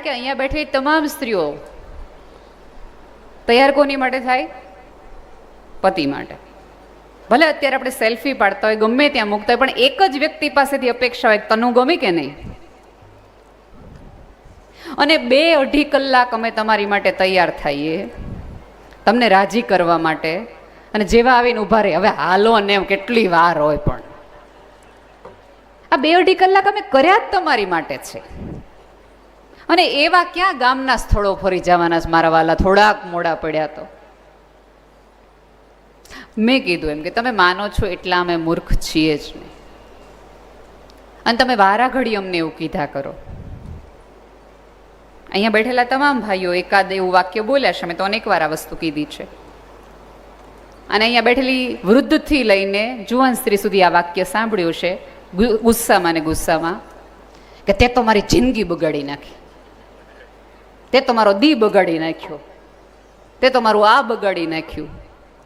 કારણ કે અહીંયા બેઠેલી તમામ સ્ત્રીઓ તૈયાર કોની માટે થાય? પતિ માટે. ભલે અત્યારે આપણે સેલ્ફી પાડતા હોય, ગમે ત્યાં મૂકતા હોય, પણ એક જ વ્યક્તિ પાસેથી અપેક્ષા હોય તનું ગમે કે નહીં? અને બે અઢી કલાક અમે તમારી માટે તૈયાર થઈએ, તમને રાજી કરવા માટે, અને જેવા આવીને ઊભા રહે. હવે હાલો ને એમ કેટલી વાર હોય પણ. આ બે અઢી કલાક અમે કર્યા જ તમારી માટે છે. અને એવા ક્યાં ગામના સ્થળો ફરી જવાના મારા વાલા થોડાક મોડા પડ્યા તો. મેં કીધું એમ કે તમે માનો છો એટલા અમે મૂર્ખ છીએ જ નહીં. અને તમે વારા ઘડી અમને એવું કીધા કરો. અહીંયા બેઠેલા તમામ ભાઈઓ એકાદ એવું વાક્ય બોલ્યા છે, મેં તો અનેક વાર આ વસ્તુ કીધી છે. અને અહીંયા બેઠેલી વૃદ્ધથી લઈને જુવાન સ્ત્રી સુધી આ વાક્ય સાંભળ્યું છે ગુસ્સામાં ને ગુસ્સામાં, કે તે તો મારી જિંદગી બગાડી નાખી. તે તમારો દી બગાડી નાખ્યો. તે તો મારું આ બગાડી નાખ્યું.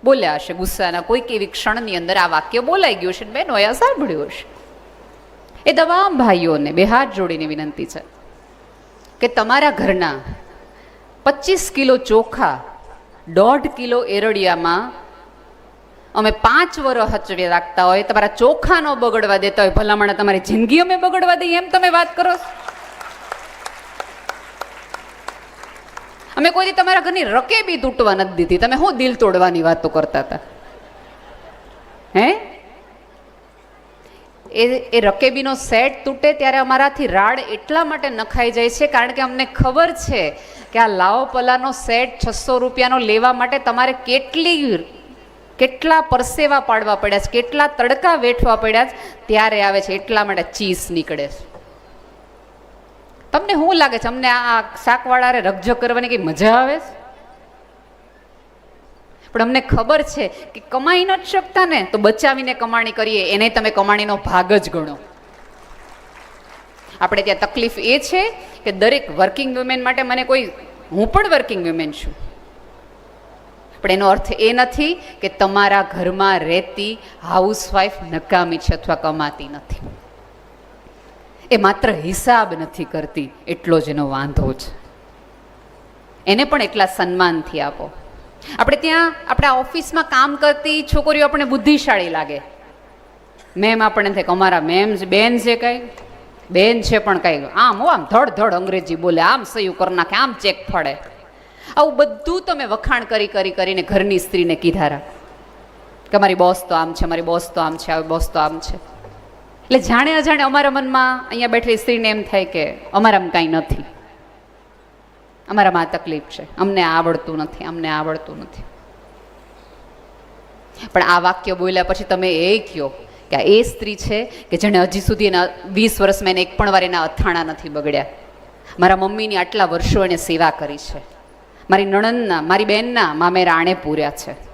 બોલ્યા હશે ગુસ્સાના કોઈક એવી ક્ષણની અંદર આ વાક્ય બોલાઈ ગયું છે બેનો આ સાંભળ્યું હશે. એ તમામ ભાઈઓને બે હાથ જોડીને વિનંતી છે કે તમારા ઘરના પચીસ કિલો ચોખા, દોઢ કિલો એરડિયામાં અમે પાંચ વર્ષ હચવી રાખતા હોય, તમારા ચોખા ન બગડવા દેતા હોય, ભલામણ તમારી જિંદગી અમે બગડવા દઈએ એમ તમે વાત કરો છો? અમે કોઈ દી તમારા ઘરની રકેબી તૂટવા નથી દીધી. તમે શું દિલ તોડવાની વાતો કરતા હતા? હે? એ એ રકેબીનો સેટ તૂટે ત્યારે અમારાથી રાડ એટલા માટે નખાઈ જાય છે, કારણ કે અમને ખબર છે કે આ લાવો પલાનો સેટ છસો રૂપિયાનો લેવા માટે તમારે કેટલી, કેટલા પરસેવા પાડવા પડ્યા છે, કેટલા તડકા વેઠવા પડ્યા છે, ત્યારે આવે છે, એટલા માટે ચીઝ નીકળે છે. તમને શું લાગે છે? અમને આ શાકવાળારે રગજો કરવાની કંઈ મજા આવે છે? પણ અમને ખબર છે કે કમાઈ નથી શકતા ને, તો બચાવીને કમાણી કરીએ. એને તમે કમાણીનો ભાગ જ ગણો. આપણે ત્યાં તકલીફ એ છે કે દરેક વર્કિંગ વુમેન માટે મને કોઈ, હું પણ વર્કિંગ વુમેન છું. પણ એનો અર્થ એ નથી કે તમારા ઘરમાં રહેતી હાઉસવાઈફ નકામી છે અથવા કમાતી નથી. એ માત્ર હિસાબ નથી કરતી, એટલો જ એનો વાંધો છે. એને પણ એટલા સન્માનથી આપો. આપણે ત્યાં, આપણા ઓફિસમાં કામ કરતી છોકરીઓ આપણને બુદ્ધિશાળી લાગે. મેમ આપણને થાય કે અમારા મેમ બેન છે કંઈ. બેન છે પણ કઈ. આમ, હો, આમ ધડ ધડ અંગ્રેજી બોલે, આમ સહયું કરી નાખે, આમ ચેક ફળે આવું બધું તમે વખાણ કરી કરી, કરીને ઘરની સ્ત્રીને કીધા રાખ કે મારી બોસ તો આમ છે, મારી બોસ તો આમ છે, આવી બોસ તો આમ છે. એટલે જાણે અજાણે અમારા મનમાં અહીંયા બેઠેલી સ્ત્રીને એમ થાય કે અમારામાં કાંઈ નથી. અમારામાં આ તકલીફ છે. અમને આવડતું નથી, અમને આવડતું નથી. પણ આ વાક્ય બોલ્યા પછી તમે એ કહો કે આ એ સ્ત્રી છે કે જેણે હજી સુધી એના વીસ વર્ષમાં એને એક પણ વાર એના અથાણા નથી બગડ્યા. મારા મમ્મીની આટલા વર્ષો એને સેવા કરી છે. મારી નણંદના, મારી બહેનના મામેરા આણે પૂર્યા છે.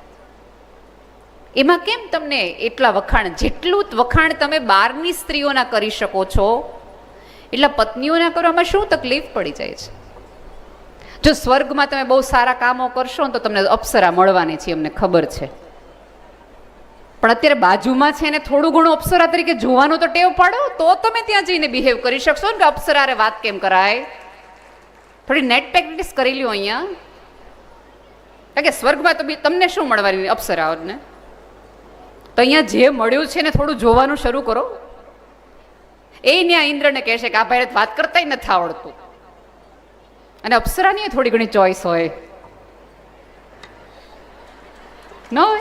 એમાં કેમ તમને એટલા વખાણ? જેટલું વખાણ તમે બહારની સ્ત્રીઓના કરી શકો છો, એટલા પત્નીઓના કરવામાં શું તકલીફ પડી જાય છે? જો સ્વર્ગમાં તમે બહુ સારા કામો કરશો ને તો તમને અપ્સરા મળવાની છે, અમને ખબર છે. પણ અત્યારે બાજુમાં છે એને થોડું ઘણું અપ્સરા તરીકે જોવાનું તો ટેવ પાડો, તો તમે ત્યાં જઈને બિહેવ કરી શકશો ને કે અપ્સરારે વાત કેમ કરાય? થોડી નેટ પ્રેક્ટિસ કરી લ્યો અહીંયા. કારણ કે સ્વર્ગમાં તો તમને શું મળવાની અપ્સરાઓને? તો અહીંયા જે મળ્યું છે ને થોડું જોવાનું શરૂ કરો. એ ત્યાં ઇન્દ્રને કહેશે કે આ ભાઈ વાત કરતા નથી આવડતું. અને અપ્સરાની થોડી ઘણી ચોઈસ હોય. ન હોય?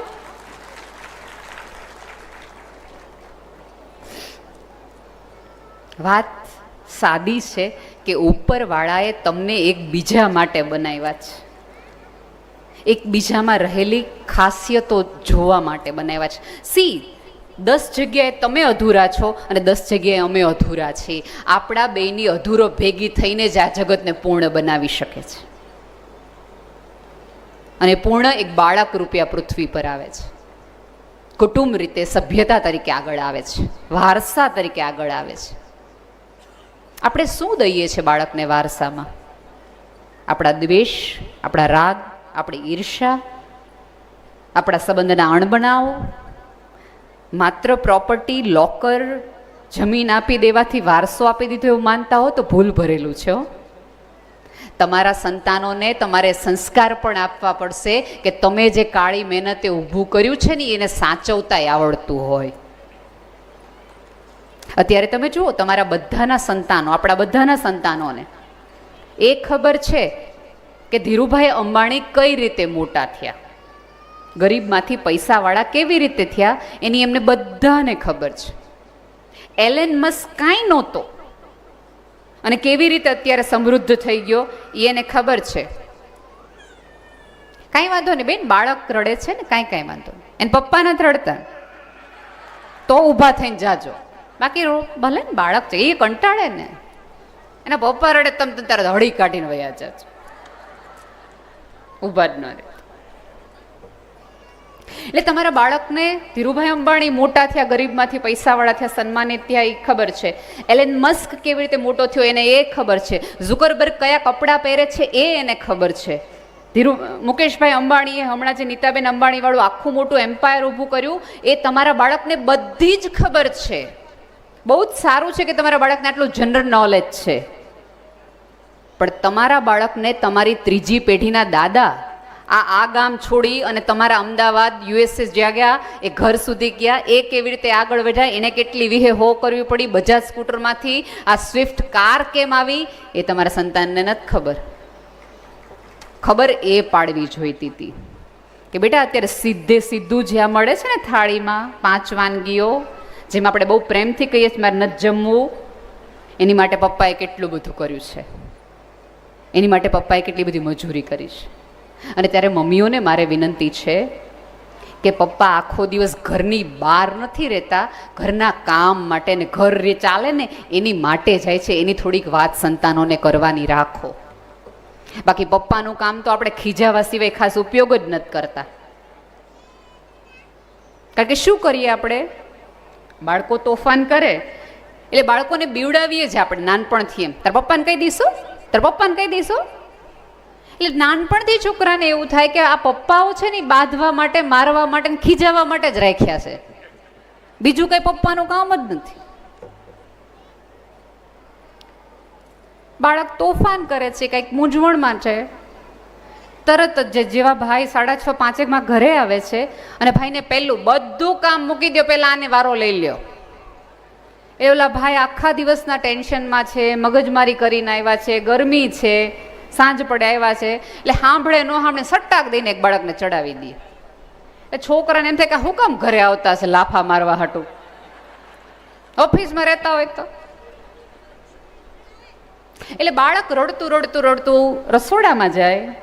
વાત સાદી છે કે ઉપરવાળાએ તમને એકબીજા માટે બનાવ્યા છે. એકબીજામાં રહેલી ખાસિયતો જોવા માટે બનાવ્યા છે. સી, દસ જગ્યાએ તમે અધૂરા છો અને દસ જગ્યાએ અમે અધૂરા છીએ. આપણા બેયની અધૂરો ભેગી થઈને જ આ જગતને પૂર્ણ બનાવી શકે છે. અને પૂર્ણ એક બાળક રૂપે આ પૃથ્વી પર આવે છે. કુટુંબ રીતે સભ્યતા તરીકે આગળ આવે છે. વારસા તરીકે આગળ આવે છે. આપણે શું દઈએ છીએ બાળકને વારસામાં? આપણા દ્વેષ, આપણા રાગ આપણી ઈર્ષા આપણા સંબંધના અણબનાવો, માત્ર પ્રોપર્ટી, લોકર, જમીન આપી દેવાથી વારસો આપી દીધો એવું માનતા હો તો ભૂલ ભરેલું છે. તમારા સંતાનોને તમારે સંસ્કાર પણ આપવા પડશે કે તમે જે કાળી મહેનતે ઊભું કર્યું છે ને એને સાચવતાય આવડતું હોય અત્યારે તમે જુઓ, તમારા બધાના સંતાનો, આપણા બધાના સંતાનોને, એ ખબર છે કે ધીરુભાઈ અંબાણી કઈ રીતે મોટા થયા? ગરીબમાંથી પૈસાવાળા કેવી રીતે થયા? એની એમને બધાને ખબર છે. એલેન મસ્ક કાંઈ નહોતો. અને કેવી રીતે અત્યારે સમૃદ્ધ થઈ ગયો એ એને ખબર છે. કાંઈ વાંધો નહીં બેન, બાળક રડે છે ને, કાંઈ કાંઈ વાંધો એને પપ્પા નથી રડતા. તો ઊભા થઈને જાજો. બાકી રો- ભલે ને બાળક છે, એ કંટાળે ને. એના પપ્પા રડે તમે તારે હળી કાઢીને વયા જાજો. ઊભા જ ન રહે. એટલે તમારા બાળકને ધીરુભાઈ અંબાણી મોટા થયા, ગરીબમાંથી પૈસાવાળા થયા, સન્માનિત થયા એ ખબર છે. એલેન મસ્ક કેવી રીતે મોટો થયો એને એ ખબર છે. ઝુકરબર્ગ કયા કપડાં પહેરે છે એ એને ખબર છે. ધીરુ, મુકેશભાઈ અંબાણીએ હમણાં જે નીતાબેન અંબાણીવાળું આખું મોટું એમ્પાયર ઊભું કર્યું, એ તમારા બાળકને બધી જ ખબર છે. બહુ જ સારું છે કે તમારા બાળકને આટલું જનરલ નોલેજ છે. પણ તમારા બાળકને તમારી ત્રીજી પેઢીના દાદા આ આ ગામ છોડી અને તમારા અમદાવાદ, યુએસએ જ્યાં ગયા, એ ઘર સુધી ગયા, એ કેવી રીતે આગળ વધ્યા, એને કેટલી વિહે હો કરવી પડી, બજાજ સ્કૂટરમાંથી આ સ્વિફ્ટ કાર કેમ આવી, એ તમારા સંતાનને નથી ખબર. ખબર એ પાડવી જોઈતી હતી કે બેટા અત્યારે સીધે સીધું જ્યાં મળે છે ને થાળીમાં પાંચ વાનગીઓ, જેમાં આપણે બહુ પ્રેમથી કહીએ છીએ, મારે નથી જમવું, એની માટે પપ્પાએ કેટલું બધું કર્યું છે. એની માટે પપ્પાએ કેટલી બધી મજૂરી કરી છે. અને ત્યારે મમ્મીઓને મારે વિનંતી છે કે પપ્પા આખો દિવસ ઘરની બહાર નથી રહેતા, ઘરના કામ માટે ને ઘર ચાલે ને એની માટે જાય છે, એની થોડીક વાત સંતાનોને કરવાની રાખો. બાકી પપ્પાનું કામ તો આપણે ખીજાવા સિવાય ખાસ ઉપયોગ જ નથી કરતા. કારણ કે શું કરીએ આપણે? બાળકો તોફાન કરે. એટલે બાળકોને બીવડાવીએ જ આપણે નાનપણથી એમ. તાર પપ્પાને કહી દઈશું? તાર પપ્પાને કહી દઈશું? એટલે નાનપણથી છોકરાને એવું થાય કે આ પપ્પાઓ છે ને બાંધવા માટે, મારવા માટે ને ખીજાવવા માટે જ રાખ્યા છે. બીજું કંઈ પપ્પાનું કામ જ નથી. બાળક તોફાન કરે છે, કંઈક મૂંઝવણમાં છે. તરત જે જેવા ભાઈ સાડા છ પાંચેકમાં ઘરે આવે છે, અને ભાઈને પહેલું બધું કામ મૂકી દો પહેલાં આને વારો લઈ લ્યો. એ ઓલા ભાઈ આખા દિવસના ટેન્શનમાં છે, મગજમારી કરીને આવ્યા છે, ગરમી છે, સાંજ પડે આવ્યા છે. એટલે સાંભળે ન સાંભળે સટ્ટાક દઈને એક બાળકને ચડાવી દે. એટલે છોકરાને એમ થાય કે હું કામ ઘરે આવતા છે લાફા મારવા હાટું? ઓફિસમાં રહેતા હોય તો? એટલે બાળક રડતું રડતું રડતું રસોડામાં જાય.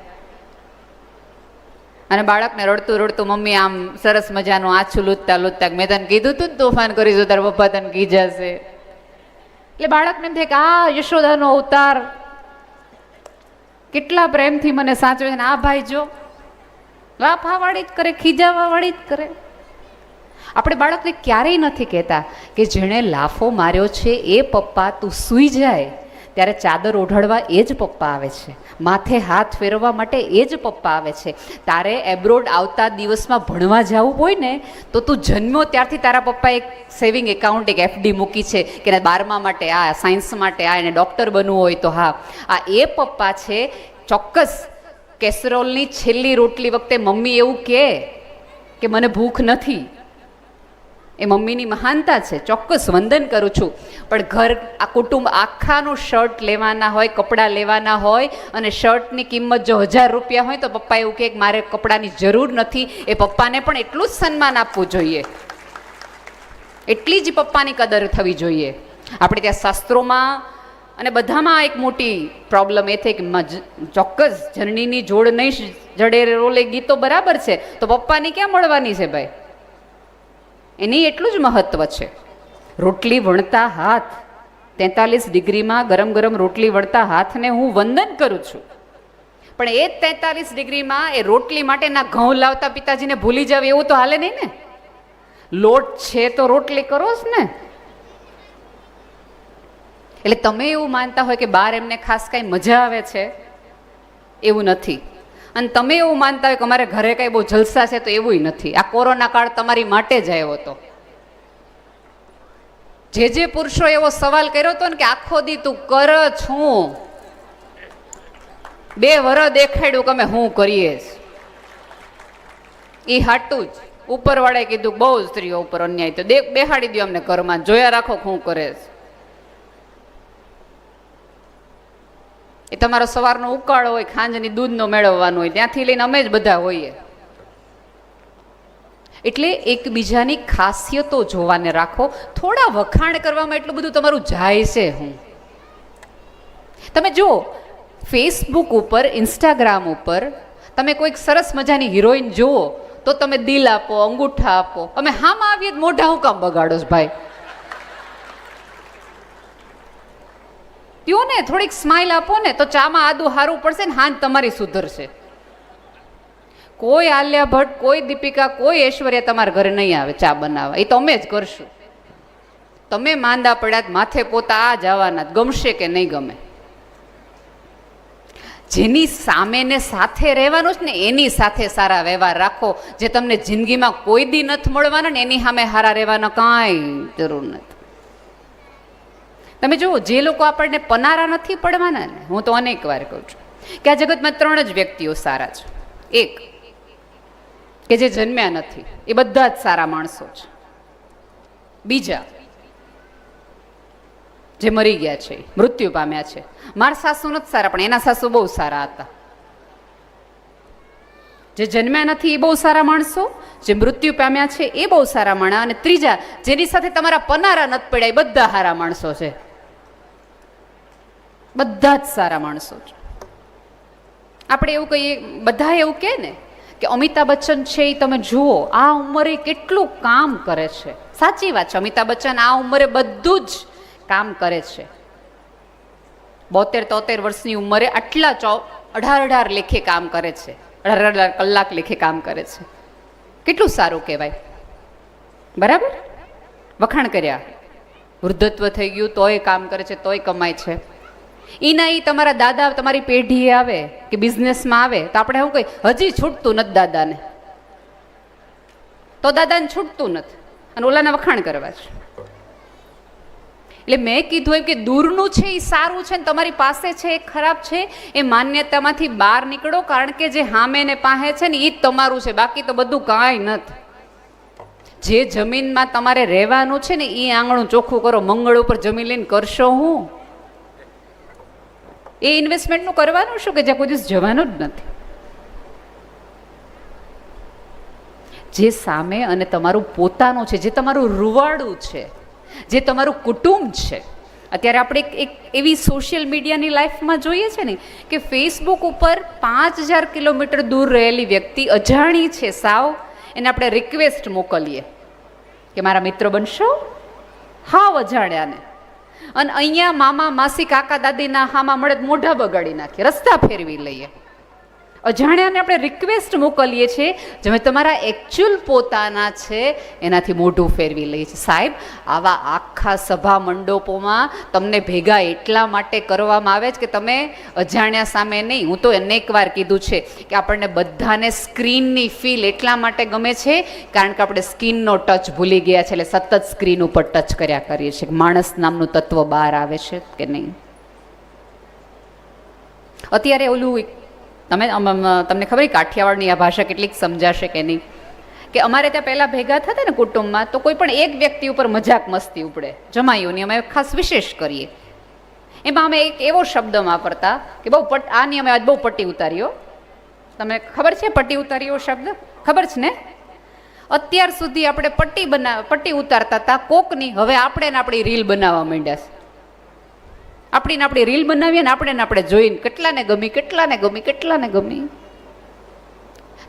અને બાળકને રડતું રડતું મમ્મી આમ સરસ મજાનું આછું લૂંટતા લૂંટતા મેં તને કીધું તું ને તોફાન કરીશું, તાર પપ્પા તને કીજાશે. એટલે બાળકને એમ થાય કે, આ યશોદાનો અવતાર. કેટલા પ્રેમથી મને સાચવે ને, આ ભાઈ જો લાફાવાળી જ કરે ખીજાવાવાળી જ કરે. આપણે બાળકને ક્યારેય નથી કહેતા કે જેણે લાફો માર્યો છે, એ પપ્પા તું સૂઈ જાય. ત્યારે ચાદર ઓઢાડવા એ જ પપ્પા આવે છે. માથે હાથ ફેરવવા માટે એ જ પપ્પા આવે છે. તારે એબ્રોડ આવતા દિવસમાં ભણવા જવું હોય ને, તો તું જન્મ્યો ત્યારથી તારા પપ્પા એક સેવિંગ એકાઉન્ટ એક એફડી મૂકી છે કે બારમા માટે, આ સાયન્સ માટે, આ એને ડૉક્ટર બનવું હોય તો હા. આ એ પપ્પા છે, ચોક્કસ કેસરોલની છેલ્લી રોટલી વખતે મમ્મી એવું કહે કે મને ભૂખ નથી. એ મમ્મીની મહાનતા છે. ચોક્કસ વંદન કરું છું. પણ ઘર, આ કુટુંબ આખાનું શર્ટ લેવાના હોય, કપડાં લેવાના હોય અને શર્ટની કિંમત જો હજાર રૂપિયા હોય તો પપ્પા એવું કહે કે મારે કપડાની જરૂર નથી. એ પપ્પાને પણ એટલું જ સન્માન આપવું જોઈએ. એટલી જ પપ્પાની કદર થવી જોઈએ. આપણે ત્યાં શાસ્ત્રોમાં અને બધામાં એક મોટી પ્રોબ્લેમ એ થઈ કે ચોક્કસ જનનીની જોડ નહીં જડે રોલે ગીતો બરાબર છે. તો પપ્પાની ક્યાં મળવાની છે ભાઈ? એની એટલું જ મહત્વ છે. રોટલી વણતા હાથ. તેતાલીસ ડિગ્રીમાં ગરમ ગરમ રોટલી વણતા હાથને હું વંદન કરું છું. પણ એ જ તેતાલીસ ડિગ્રીમાં એ રોટલી માટેના ઘઉં લાવતા પિતાજીને ભૂલી જાવ એવું તો હાલે નહીં ને? લોટ છે તો રોટલી કરો જ ને. એટલે તમે એવું માનતા હોય કે બાર એમને ખાસ કાંઈ મજા આવે છે? એવું નથી. અને તમે એવું માનતા હોય કે અમારે ઘરે કાંઈ બહુ જલસા છે તો એવું નથી. આ કોરોના કાળ તમારી માટે જ આવ્યો હતો. જે જે પુરુષો એવો સવાલ કર્યો હતો ને કે આખો દી તું કર છું. બે વર દેખાડ્યું કે અમે હું કરીએ એ હાટું જ. ઉપરવાળાએ કીધું, બહુ સ્ત્રીઓ ઉપર અન્યાય તો દેખ બેહાડી દો અમને ઘરમાં. જોયા રાખો હું કરે છે. એ તમારો સવારનો ઉકાળો હોય, ખાંજની દૂધનો મેળવવાનો હોય, ત્યાંથી લઈને અમે જ બધા હોઈએ. એટલે એકબીજાની ખાસિયતો જોવાને રાખો. થોડા વખાણ કરવામાં એટલું બધું તમારું જાય છે હું. તમે જુઓ ફેસબુક ઉપર ઇન્સ્ટાગ્રામ ઉપર તમે કોઈક સરસ મજાની હિરોઈન જુઓ, તો તમે દિલ આપો, અંગૂઠા આપો. અમે હામાં આવીએ જ મોઢા હું કામ બગાડો ભાઈ? પીઓ ને થોડીક સ્માઇલ આપો ને તો ચામાં આદુ હારું પડશે ને હાન તમારી સુધરશે. કોઈ આલિયા ભટ્ટ, કોઈ દીપિકા, કોઈ ઐશ્વર્યા તમારા ઘરે નહીં આવે ચા બનાવવા. એ તો અમે જ કરશું. તમે માંદા પડ્યા માથે પોતા આ જવાના ગમશે કે નહીં ગમે. જેની સામે ને સાથે રહેવાનું છે ને, એની સાથે સારા વ્યવહાર રાખો. જે તમને જિંદગીમાં કોઈ દી નથી મળવાના ને, એની સામે સારા રહેવાના કાંઈ જરૂર નથી. તમે જુઓ, જે લોકો આપણને પનારા નથી પડવાના ને, હું તો અનેક વાર કહું છું કે આ જગતમાં ત્રણ જ વ્યક્તિઓ સારા છે. એક, કે જે જન્મ્યા નથી, એ બધા જ સારા માણસો છે. બીજા, જે મરી ગયા છે, મૃત્યુ પામ્યા છે. મારા સાસુ નથી સારા, પણ એના સાસુ બહુ સારા હતા. જે જન્મ્યા નથી, એ બહુ સારા માણસો, જે મૃત્યુ પામ્યા છે, એ બહુ સારા માણસ અને ત્રીજા, જેની સાથે તમારા પનારા નથી પડ્યા, એ બધા સારા માણસો છે. બધા જ સારા માણસો છે આપણે એવું કહીએ, બધા એવું કહે ને કે અમિતાભ બચ્ચન છે એ તમે જુઓ, આ ઉંમરે કેટલું કામ કરે છે. સાચી વાત છે, અમિતાભ બચ્ચન આ ઉંમરે બધું જ કામ કરે છે. બોતેર તોતેર વર્ષની ઉંમરે આટલા ચો, અઢાર અઢાર લેખે કામ કરે છે. અઢાર અઢાર કલાક લેખે કામ કરે છે. કેટલું સારું કહેવાય. બરાબર? વખાણ કર્યા. વૃદ્ધત્વ થઈ ગયું, તોય કામ કરે છે, તોય કમાય છે. એના એ તમારા દાદા, તમારી પેઢીએ આવે કે બિઝનેસમાં આવે, તો આપણે શું કહીએ? હજી છૂટતું નથી દાદાને. તો દાદાને છૂટતું નથી. અને ઓલાના વખાણ કરવા છે. એટલે મેં કીધું એમ કે દૂરનું છે એ સારું છે, ને તમારી પાસે છે, એ ખરાબ છે, એ માન્યતામાંથી બહાર નીકળો, કારણ કે જે હામે ને પાહે છે ને એ જ તમારું છે. બાકી તો બધું કાંઈ નથી. જે જમીનમાં તમારે રહેવાનું છે ને એ આંગણું ચોખ્ખું કરો, મંગળ ઉપર જમીન લઈને કરશો હું? એ ઇન્વેસ્ટમેન્ટનું કરવાનું શું કે જ્યાં કોઈ દિવસ જવાનું જ નથી? જે સામે અને તમારું પોતાનું છે, જે તમારું રૂવાડું છે, જે તમારું કુટુંબ છે. અત્યારે આપણે એક એક એવી સોશિયલ મીડિયાની લાઈફમાં જોઈએ છે ને કે ફેસબુક ઉપર પાંચ હજાર કિલોમીટર દૂર રહેલી વ્યક્તિ અજાણી છે સાવ, એને આપણે રિક્વેસ્ટ મોકલીએ કે મારા મિત્ર બનશો? હાવ અજાણ્યાને. અને અહીંયા મામા માસી કાકા દાદીના હામાં મળે મોઢા બગાડી નાખીએ રસ્તા ફેરવી લઈએ. અજાણ્યાને આપણે રિક્વેસ્ટ મોકલીએ છીએ. જેમાં તમારા એકચ્યુઅલ પોતાના છે, એનાથી મોઢું ફેરવી લઈએ છીએ સાહેબ, આવા આખા સભા મંડપોમાં તમને ભેગા એટલા માટે કરવામાં આવે છે કે તમે અજાણ્યા સામે નહીં. હું તો અનેક વાર કીધું છે કે આપણને બધાને સ્ક્રીનની ફીલ એટલા માટે ગમે છે, કારણ કે આપણે સ્કિનનો ટચ ભૂલી ગયા છે, એટલે સતત સ્ક્રીન ઉપર ટચ કર્યા કરીએ છીએ. માણસ નામનું તત્વ બહાર આવે છે કે નહીં? અત્યારે ઓલું તમે તમને ખબર કાઠિયાવાડની આ ભાષા કેટલીક સમજાશે કે નહીં? કે અમારે ત્યાં પહેલાં ભેગા થતા ને કુટુંબમાં, તો કોઈ પણ એક વ્યક્તિ ઉપર મજાક મસ્તી ઉપડે. જમાઈઓની અમે ખાસ વિશેષ કરીએ. એમાં અમે એક એવો શબ્દ વાપરતા કે બહુ પટ, આ નિયમે આજ બહુ પટ્ટી ઉતાર્યો તમને ખબર છે પટ્ટી ઉતાર્યો શબ્દ? ખબર છે ને? અત્યાર સુધી આપણે પટ્ટી બના, પટ્ટી ઉતારતા હતા કોકની, હવે આપણે ને આપણી રીલ બનાવવા માંડ્યા છે. આપણી ને આપણી રીલ બનાવીએ ને આપણે ને આપણે જોઈને કેટલાને ગમી કેટલાને ગમી કેટલાને ગમી.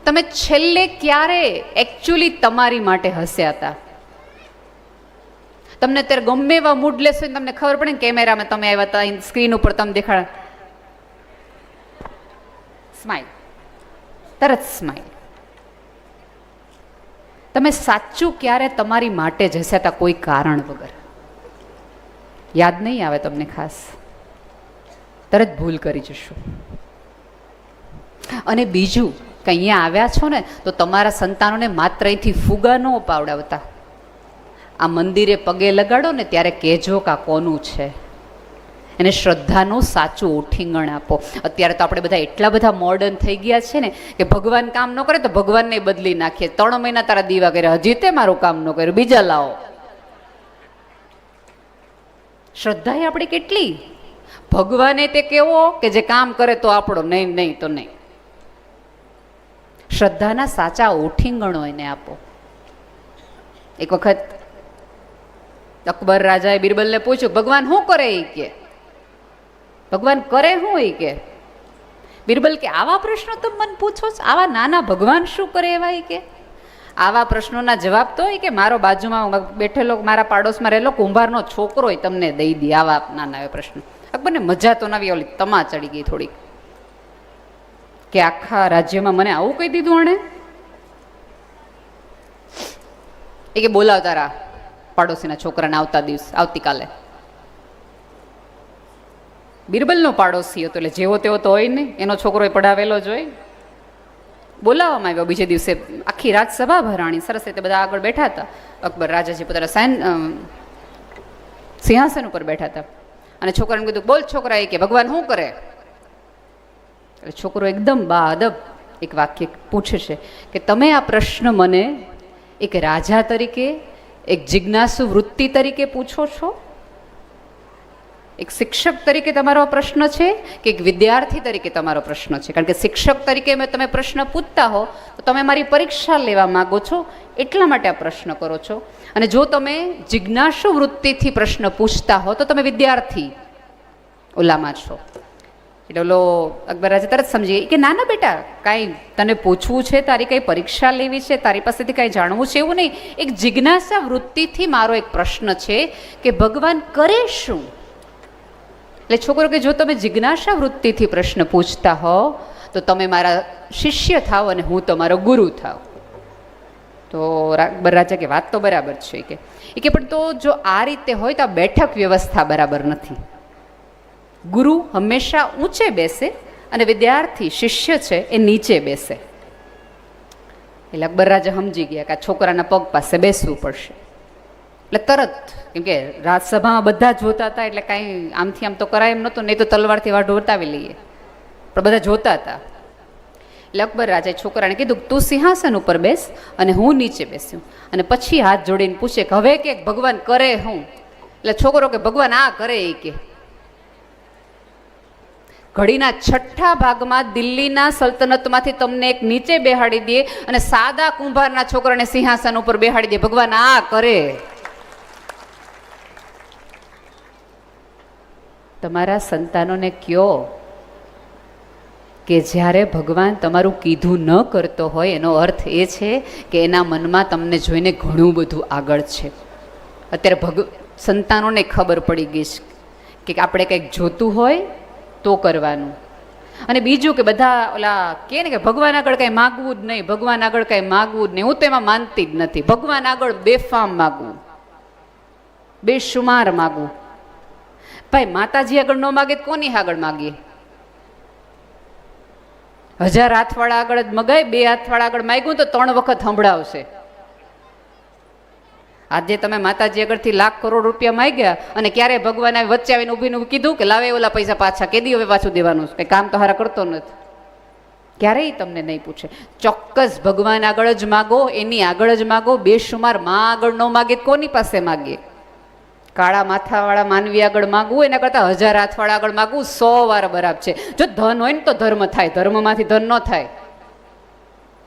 તમે છેલ્લે ક્યારે એકચ્યુઅલી તમારી માટે હસ્યા હતા? તમને અત્યારે ગમે એવા મૂડ લેશો ને તમને ખબર પડે ને કેમેરામાં તમે આવ્યા હતા સ્ક્રીન ઉપર તમે દેખાડ સ્માઇલ તરત સ્માઇલ તમે સાચું ક્યારે તમારી માટે જ હસ્યા હતા કોઈ કારણ વગર? યાદ નહીં આવે તમને ખાસ. તરત ભૂલ કરી જશું. અને બીજું, કે અહીંયા આવ્યા છો ને, તો તમારા સંતાનોને માત્ર અહીંથી ફુગા ન પાવડાવતા. આ મંદિરે પગે લગાડો ને ત્યારે કહેજો કે આ કોનું છે. એને શ્રદ્ધાનું સાચું ઓઠીંગણ આપો. અત્યારે તો આપણે બધા એટલા બધા મોડર્ન થઈ ગયા છે ને, કે ભગવાન કામ ન કરે તો ભગવાનને બદલી નાખીએ. ત્રણ મહિના તારા દીવા કર્યા, હજી તે મારું કામ ન કર્યું. બીજા લાવો. શ્રદ્ધા એ આપણી કેટલી ભગવાને તે કેવો કે જે કામ કરે તો આપણો નહીં નહીં તો નહીં. શ્રદ્ધાના સાચા ઓઠીંગણો એને આપો. એક વખત અકબર રાજાએ બિરબલને પૂછ્યું, ભગવાન શું કરે એ કે? ભગવાન કરે શું એ કે? બિરબલ કે, આવા પ્રશ્નો તમે મને પૂછો છો, આવા નાના ભગવાન શું કરે એવા એ કે? આવા પ્રશ્નોના જવાબ તો કે, મારો બાજુમાં બેઠેલો, મારા પાડોશમાં રહેલો કુંભારનો છોકરો તમને દઈ દે, આવા નાના પ્રશ્નો. અકબરને મજા તો નવી, ઓલી તમા ચડી ગઈ થોડીક. કે આખા રાજ્યમાં મને આવું કહી દીધું આણે એ કે બોલાવતા રા પાડોશીના છોકરાને આવતા દિવસ, આવતીકાલે. બિરબલનો પાડોશી હતો, એટલે જેવો તેવો તો હોય નહીં એનો છોકરો એ પઢાવેલો જ હોય. બોલાવવામાં આવ્યો બીજે દિવસે, આખી રાજસભા ભરાણી, સરસ રીતે બધા આગળ બેઠા હતા. અકબર રાજાજી પોતાના સૈન સિંહાસન ઉપર બેઠા હતા. અને છોકરાને કીધું, બોલ છોકરા એ કે ભગવાન શું કરે? એટલે છોકરો એકદમ બાદબ એક વાક્ય પૂછે છે કે તમે આ પ્રશ્ન મને એક રાજા તરીકે, એક જિજ્ઞાસુ વૃત્તિ તરીકે પૂછો છો? એક શિક્ષક તરીકે તમારો પ્રશ્ન છે કે એક વિદ્યાર્થી તરીકે તમારો પ્રશ્ન છે? કારણ કે શિક્ષક તરીકે મેં તમે પ્રશ્ન પૂછતા હો, તો તમે મારી પરીક્ષા લેવા માગો છો, એટલા માટે આ પ્રશ્ન કરો છો. અને જો તમે જિજ્ઞાસુ વૃત્તિથી પ્રશ્ન પૂછતા હો, તો તમે વિદ્યાર્થી ઓલામાં છો. એટલે ઓલો અકબર રાજા તરત સમજી કે ના ના બેટા, કાંઈ તને પૂછવું છે? તારી કંઈ પરીક્ષા લેવી છે? તારી પાસેથી કાંઈ જાણવું છે? એવું નહીં. એક જિજ્ઞાસા વૃત્તિથી મારો એક પ્રશ્ન છે કે, ભગવાન કરે શું? એટલે છોકરો કે, જો તમે જિજ્ઞાસા વૃત્તિથી પ્રશ્ન પૂછતા હો, તો તમે મારા શિષ્ય થાવ અને હું તમારો ગુરુ થાવ તો રાજા કે વાત તો બરાબર છે કે. એ કે પણ તો જો આ રીતે હોય તો આ બેઠક વ્યવસ્થા બરાબર નથી. ગુરુ હંમેશા ઊંચે બેસે અને વિદ્યાર્થી શિષ્ય છે એ નીચે બેસે. એટલે અકબર રાજા સમજી ગયા કે આ છોકરાના પગ પાસે બેસવું પડશે. એટલે તરત, કેમ કે રાજસભામાં બધા જોતા હતા એટલે કાંઈ આમથી આમ તો કરાય એમ નહોતું, નહીં તો તલવારથી વાઢ વટાવી લઈએ. પણ બધા જોતા હતા. એટલે અકબર રાજાએ છોકરાને કીધું તું સિંહાસન ઉપર બેસ અને હું નીચે બેસ્યું. અને પછી હાથ જોડીને પૂછે કે હવે કે ભગવાન કરે હું? એટલે છોકરો કે ભગવાન આ કરે એ કે. ઘડીના છઠ્ઠા ભાગમાં દિલ્હીના સલ્તનતમાંથી તમને એક નીચે બેહાડી દે અને સાદા કુંભારના છોકરાને સિંહાસન ઉપર બેહાડી દે. ભગવાન આ કરે. તમારા સંતાનોને કયો કે જ્યારે ભગવાન તમારું કીધું ન કરતો હોય, એનો અર્થ એ છે કે એના મનમાં તમને જોઈને ઘણું બધું આગળ છે. અત્યારે ભગ, સંતાનોને ખબર પડી ગઈ છે કે આપણે કંઈક જોતું હોય તો કરવાનું. અને બીજું કે બધા ઓલા કહે ને કે ભગવાન આગળ કંઈ માગવું જ નહીં, ભગવાન આગળ કંઈ માગવું જ નહીં. હું તો એમાં માનતી જ નથી. ભગવાન આગળ બેફામ માગવું. બેશુમાર માગવું. ભાઈ, માતાજી આગળ ન માગે કોની આગળ માગીએ? હજાર હાથવાળા આગળ જ મગાય, બે હાથવાળા આગળ માગ્યું તો ત્રણ વખત સંભળાવશે. આજે તમે માતાજી આગળથી લાખ કરોડ રૂપિયા માગ્યા અને ક્યારે ભગવાન વચ્ચે આવીને ઊભીને કીધું કે લાવે ઓલા પૈસા પાછા કેદી હવે પાછું દેવાનું કંઈ કામ તો હારા કરતો નથી. ક્યારેય તમને નહીં પૂછે. ચોક્કસ ભગવાન આગળ જ માગો, એની આગળ જ માગો બેશુમારમાં આગળ ન માગે, કોની પાસે માગીએ? કાળા માથાવાળા માનવી આગળ માગવું, એના કરતાં હજાર હાથવાળા આગળ માગવું સો વાર બરાબર છે. જો ધન હોય ને તો ધર્મ થાય, ધર્મમાંથી ધન ન થાય.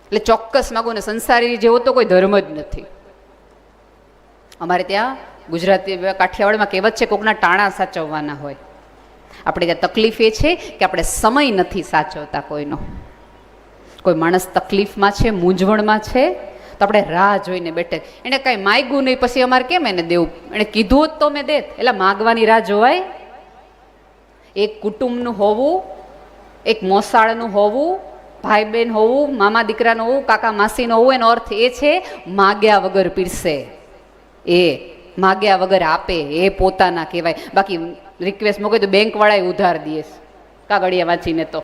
એટલે ચોક્કસ માગવું ને સંસારી જેવો તો કોઈ ધર્મ જ નથી. અમારે ત્યાં ગુજરાતી કાઠિયાવાડમાં કહેવત છે, કોકના ટાણા સાચવવાના હોય. આપણે ત્યાં તકલીફ એ છે કે આપણે સમય નથી સાચવતા કોઈનો. કોઈ માણસ તકલીફમાં છે, મૂંઝવણમાં છે તો આપણે રાહ જોઈને બેઠે. એને કાંઈ માગ્યું નહીં, પછી અમારે કેમ એને દેવું? એણે કીધું હોત તો મેં દેત. એટલે માગવાની રાહ જોવાય? એક કુટુંબનું હોવું, એક મોસાળનું હોવું ભાઈ બહેન હોવું, મામા દીકરાનું હોવું, કાકા માસીનું હોવું, એનો અર્થ એ છે, માગ્યા વગર પીરસે. એ માગ્યા વગર આપે, એ પોતાના કહેવાય. બાકી રિક્વેસ્ટ મૂકે તો બેંકવાળાએ ઉધાર દઈએ કાગળિયા વાંચીને તો.